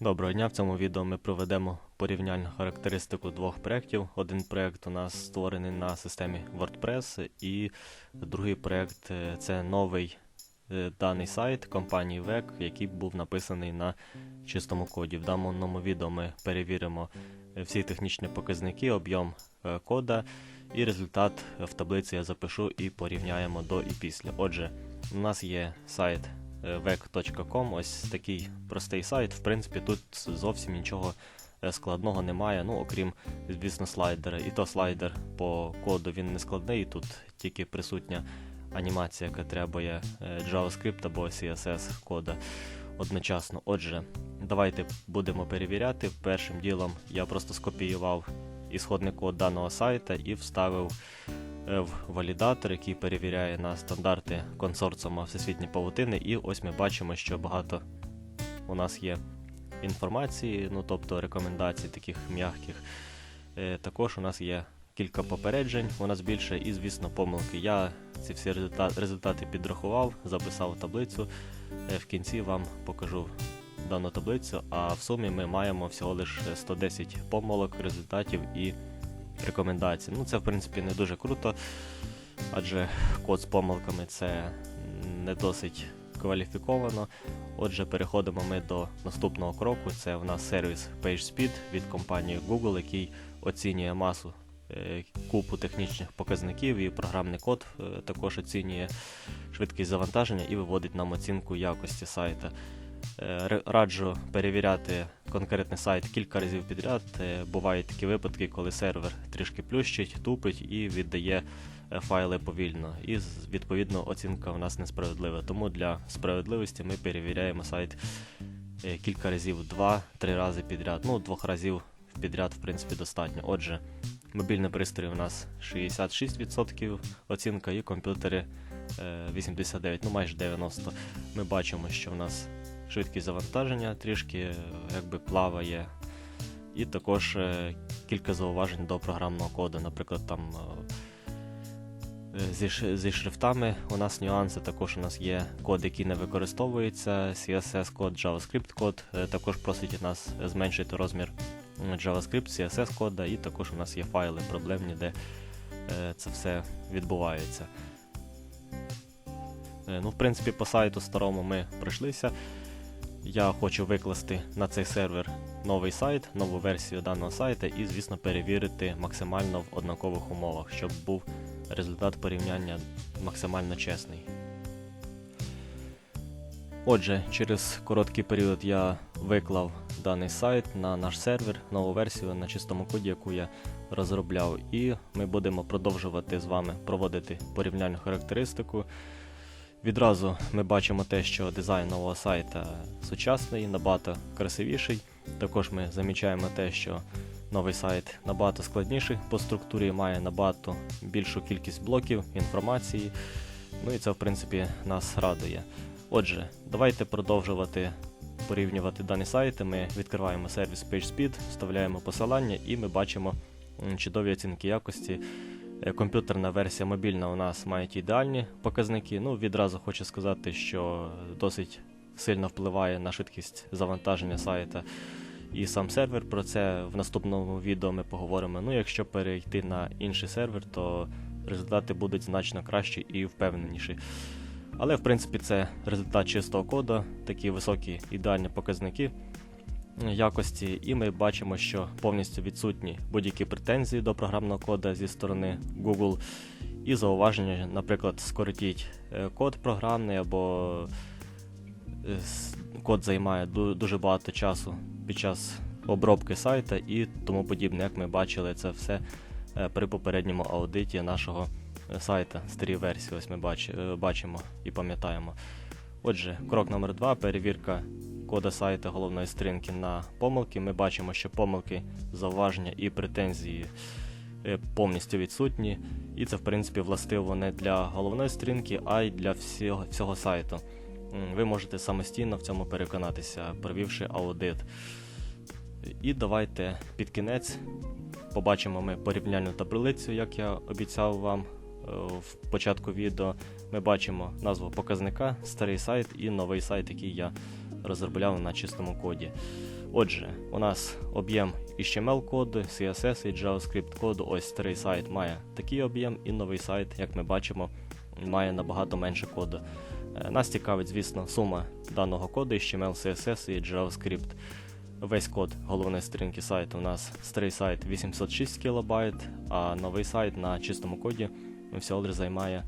Доброго дня. В цьому відео ми проведемо порівняльну характеристику двох проєктів. Один проєкт у нас створений на системі WordPress, і другий проєкт е, це новий е, даний сайт компанії VEC, який був написаний на чистому коді. В даному відео ми перевіримо е, всі технічні показники, об'єм кода, і результат в таблиці я запишу і порівняємо до і після. Отже, у нас є сайт vec.com, ось такий простий сайт. В принципі, тут зовсім нічого е, складного немає, ну окрім, звісно, слайдера. І то слайдер по коду він не складний, тут тільки присутня анімація, яка требує е, JavaScript або CSS кода одночасно. Отже, давайте будемо перевіряти. Першим ділом я просто скопіював ісходний код даного сайта і вставив валідатор, який перевіряє на стандарти консорціума Всесвітні павутини. І ось ми бачимо, що багато у нас є інформації, ну тобто рекомендацій таких м'яких. Е, Також у нас є кілька попереджень, у нас більше, і, звісно, помилки. Я ці всі результати, результати підрахував, записав таблицю. Е, В кінці вам покажу дану таблицю, а в сумі ми маємо всього лише 110 помилок, результатів і рекомендацій. Ну, це в принципі не дуже круто, адже код з помилками це не досить кваліфіковано. Отже, переходимо ми до наступного кроку. Це в нас сервіс PageSpeed від компанії Google, який оцінює масу е, купу технічних показників і програмний код е, також оцінює швидкість завантаження і виводить нам оцінку якості сайта. Е, Раджу перевіряти конкретний сайт кілька разів підряд. Е, Бувають такі випадки, коли сервер трішки плющить, тупить і віддає е, файли повільно. І відповідно оцінка у нас несправедлива. Тому для справедливості ми перевіряємо сайт кілька разів, два-три рази підряд. Ну, двох разів підряд, в принципі, достатньо. Отже, мобільний пристрій у нас 66% оцінка і комп'ютери е, 89, ну майже 90. Ми бачимо, що в нас швидкість завантаження трішки якби плаває. І також е, кілька зауважень до програмного коду. Наприклад, там е, зі, шрифтами у нас нюанси. Також у нас є код, який не використовується, CSS код, JavaScript код. Е, Також просить нас зменшити розмір JavaScript, CSS кода, і також у нас є файли проблемні, де це все відбувається. Ну, в принципі, по сайту старому ми пройшлися. Я хочу викласти на цей сервер новий сайт, нову версію даного сайта і, звісно, перевірити максимально в однакових умовах, щоб був результат порівняння максимально чесний. Отже, через короткий період я виклав даний сайт на наш сервер, нову версію на чистому коді, яку я розробляв, і ми будемо продовжувати з вами проводити порівняльну характеристику. Відразу ми бачимо те, що дизайн нового сайта сучасний, набагато красивіший. Також ми замічаємо те, що новий сайт набагато складніший по структурі, має набагато більшу кількість блоків, інформації. Ну і це, в принципі, нас радує. Отже, давайте продовжувати порівнювати дані сайти. Ми відкриваємо сервіс PageSpeed, вставляємо посилання і ми бачимо чудові оцінки якості. Е, Комп'ютерна версія мобільна у нас має ідеальні показники. Ну, відразу хочу сказати, що досить сильно впливає на швидкість завантаження сайта і сам сервер. Про це в наступному відео ми поговоримо. Ну, якщо перейти на інший сервер, то результати будуть значно кращі і впевненіші. Але в принципі це результат чистого коду, такі високі ідеальні показники якості, і ми бачимо, що повністю відсутні будь-які претензії до програмного кода зі сторони Google. І зауваження, наприклад, скоротіть е, код програмний або е, код займає дуже багато часу під час обробки сайта і тому подібне. Як ми бачили, це все е, при попередньому аудиті нашого сайта, старі версії, ось ми бачимо і пам'ятаємо. Отже, крок номер два перевірка кода сайта головної сторінки на помилки. Ми бачимо, що помилки, зауваження і претензії е, повністю відсутні. І це, в принципі, властиво не для головної сторінки, а й для всього, всього сайту. Ви можете самостійно в цьому переконатися, провівши аудит. І давайте під кінець побачимо ми порівняльну таблицю, як я обіцяв вам е, в початку відео. Ми бачимо назву показника, старий сайт і новий сайт, який я розробляв на чистому коді. Отже, у нас об'єм HTML коду, CSS і JavaScript коду. Ось старий сайт має такий об'єм, і новий сайт, як ми бачимо, має набагато менше коду. Е, Нас цікавить, звісно, сума даного коду HTML, CSS і JavaScript. Весь код головної сторінки сайту у нас старий сайт 806 кБ, а новий сайт на чистому коді всього лише займає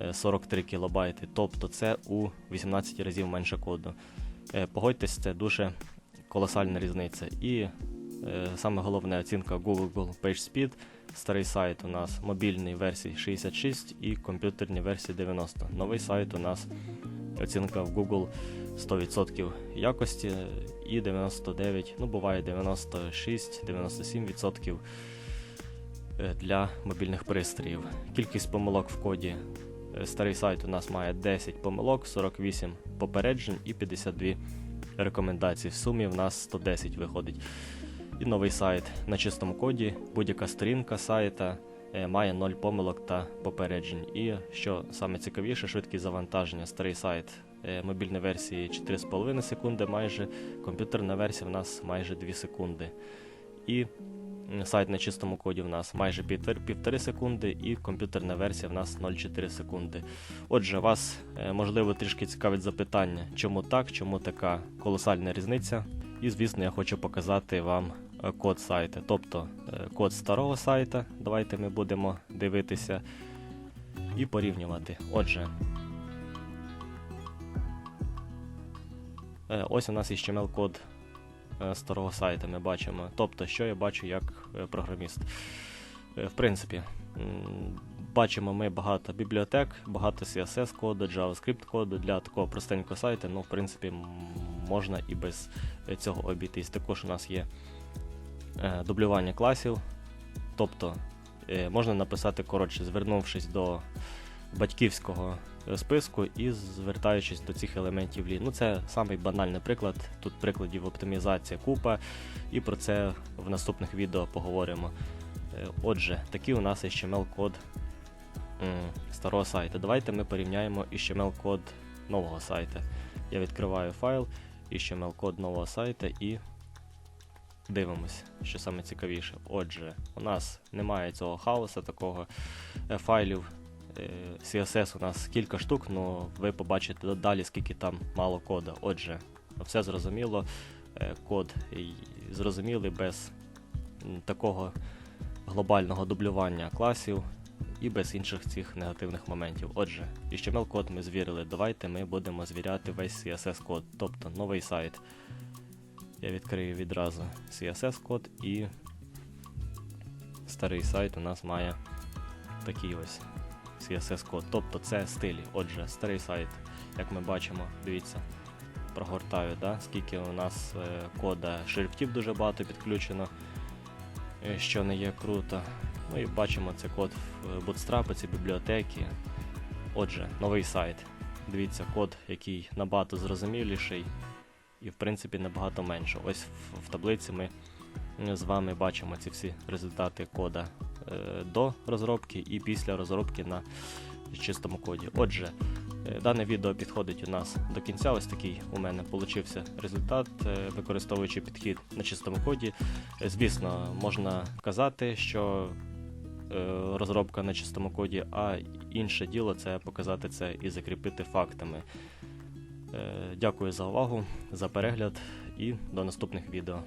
е, 43 кБ. Тобто це у 18 разів менше коду. Е, Погодьтесь, це дуже колосальна різниця. І е, саме головне оцінка Google PageSpeed. Старий сайт у нас мобільний версії 66 і комп'ютерні версії 90. Новий сайт у нас оцінка в Google 100% якості і 99, ну буває 96-97% е, для мобільних пристроїв. Кількість помилок в коді. Е, Старий сайт у нас має 10 помилок, 48 попереджень і 52 рекомендації. В сумі в нас 110 виходить. І новий сайт на чистому коді. Будь-яка сторінка сайта е, має 0 помилок та попереджень. І що саме цікавіше, швидкість завантаження. Старий сайт е, мобільної версії 4,5 секунди, майже комп'ютерна версія в нас майже 2 секунди. І сайт на чистому коді в нас майже 1,5 секунди, і комп'ютерна версія в нас 0,4 секунди. Отже, вас е, можливо трішки цікавить запитання, чому так, чому така колосальна різниця. І звісно, я хочу показати вам е, код сайта, тобто е, код старого сайта. Давайте ми будемо дивитися і порівнювати. Отже, ось у нас HTML код е, старого сайта. Ми бачимо. Тобто, що я бачу як е, програміст. Е, В принципі, бачимо ми багато бібліотек, багато CSS коду, JavaScript коду для такого простенького сайту. Ну, в принципі, можна і без е, цього обійтись. Також у нас є е, дублювання класів. Тобто е, можна написати коротше, звернувшись до батьківського списку і звертаючись до цих елементів лі. Ну, це самий банальний приклад. Тут прикладів оптимізація купа, і про це в наступних відео поговоримо. Е, Отже, такий у нас HTML-код старого сайту. Давайте ми порівняємо HTML-код нового сайту. Я відкриваю файл, HTML-код нового сайту і дивимось, що саме цікавіше. Отже, у нас немає цього хаоса, такого е, файлів. Е, CSS у нас кілька штук, але ви побачите далі, скільки там мало коду. Отже, все зрозуміло. Е, Код зрозумілий без такого глобального дублювання класів і без інших цих негативних моментів. Отже, HTML код ми звірили. Давайте ми будемо звіряти весь CSS код, тобто новий сайт. Я відкрию відразу CSS код і старий сайт у нас має такий ось CSS код. Тобто це стилі. Отже, старий сайт, як ми бачимо, дивіться, прогортаю, да? скільки у нас е, кода шрифтів дуже багато підключено, е, що не є круто. Ну і бачимо це код в Bootstrap, ці бібліотеки. Отже, новий сайт. Дивіться, код, який набагато зрозуміліший і в принципі набагато менше. Ось в таблиці ми з вами бачимо ці всі результати кода е, до розробки і після розробки на чистому коді. Отже, е, дане відео підходить у нас до кінця. Ось такий у мене получився результат, е, використовуючи підхід на чистому коді. Звісно, можна казати, що розробка на чистому коді, а інше діло це показати це і закріпити фактами. Дякую за увагу, за перегляд і до наступних відео.